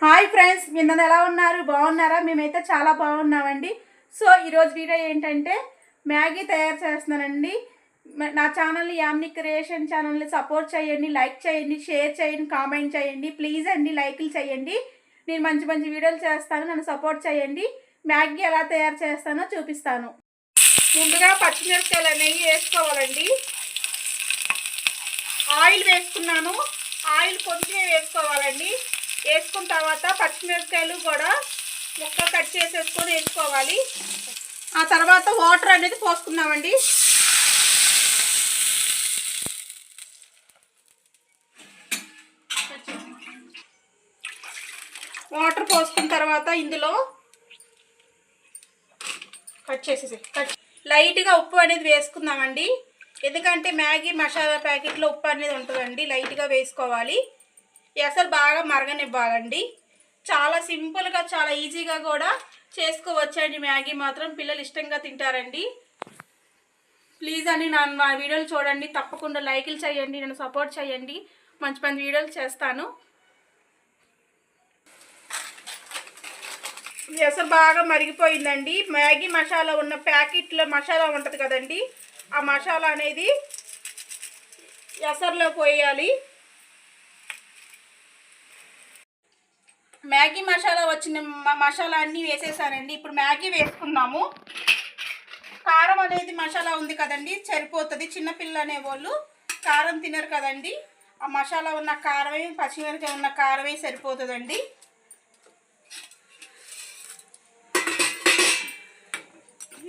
Hi friends నిన్న ఎలా ఉన్నారు? బాగున్నారా? మేమైతే చాలా బాగున్నామండి. సో ఈరోజు వీడియో ఏంటంటే మ్యాగీ తయారు చేస్తున్నానండి. నా ఛానల్ని యామ్ని క్రియేషన్ ఛానల్ని సపోర్ట్ చేయండి లైక్ చేయండి షేర్ చేయండి కామెంట్ చేయండి ప్లీజ్ అండి లైక్లు చేయండి. నేను మంచి మంచి వీడియోలు చేస్తాను నన్ను సపోర్ట్ చేయండి. మ్యాగీ ఎలా తయారు చేస్తానో చూపిస్తాను. ముందుగా పచ్చిమిరపకాయలు అనేవి వేసుకోవాలండి. ఆయిల్ వేసుకున్నాను. ఆయిల్ కొంచెం వేసుకోవాలండి. వేసుకున్న తర్వాత పచ్చిమిరపకాయలు కూడా ముక్క కట్ చేసేసుకొని వేసుకోవాలి. ఆ తర్వాత వాటర్ అనేది పోసుకున్నామండి వాటర్ పోసుకున్న తర్వాత ఇందులో కట్ చేసేసి కట్ లైట్గా ఉప్పు అనేది వేసుకుందామండి. ఎందుకంటే మ్యాగీ మసాలా ప్యాకెట్లో ఉప్పు అనేది ఉంటుందండి. లైట్గా వేసుకోవాలి. అసలు బాగా మరగనివ్వాలండి. చాలా సింపుల్గా చాలా ఈజీగా కూడా చేసుకోవచ్చండి. మ్యాగీ మాత్రం పిల్లలు ఇష్టంగా తింటారండి. ప్లీజ్ అని నా నా వీడియోలు చూడండి. తప్పకుండా లైకులు చేయండి నన్ను సపోర్ట్ చేయండి. మంచి మంచి వీడియోలు చేస్తాను. ఇది అసలు బాగా మరిగిపోయిందండి. మ్యాగీ మసాలా ఉన్న ప్యాకెట్లో మసాలా ఉంటుంది కదండి. ఆ మసాలా అనేది ఎసర్లో పోయాలి. మ్యాగీ మసాలా వచ్చిన మసాలా అన్నీ వేసేసానండి. ఇప్పుడు మ్యాగీ వేసుకున్నాము కారం అనేది మసాలా ఉంది కదండి సరిపోతుంది. చిన్నపిల్ల అనేవాళ్ళు కారం తినరు కదండి. ఆ మసాలా ఉన్న కారమే పచ్చిమిరపకాయ ఉన్న కారమే సరిపోతుందండి.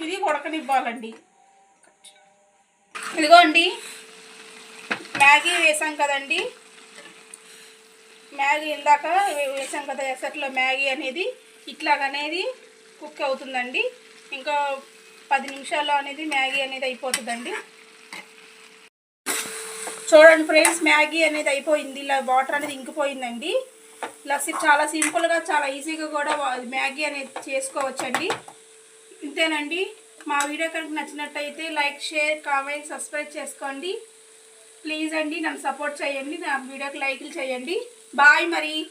ఇది ఉడకనివ్వాలండి. ఇదిగోండి. మ్యాగీ వేసాం కదండి. మ్యాగీ ఇందాక వేసాం కదా ఎసట్లో మ్యాగీ అనేది. ఇట్లాగనేది కుక్ అవుతుందండి. ఇంకా పది నిమిషాల్లో అనేది మ్యాగీ అనేది అయిపోతుందండి. చూడండి ఫ్రెండ్స్ మ్యాగీ అనేది అయిపోయింది. ఇలా వాటర్ అనేది ఇంకిపోయిందండి. ఇలా చాలా సింపుల్గా చాలా ఈజీగా కూడా మ్యాగీ అనేది చేసుకోవచ్చండి. ఇంతేనండి. మా వీడియో కనుక నచ్చినట్టయితే లైక్ షేర్ కామెంట్ సబ్స్క్రైబ్ చేసుకోండి. ప్లీజ్ అండి నన్ను సపోర్ట్ చేయండి. నా వీడియోకి లైక్లు చేయండి. Bye, Marie.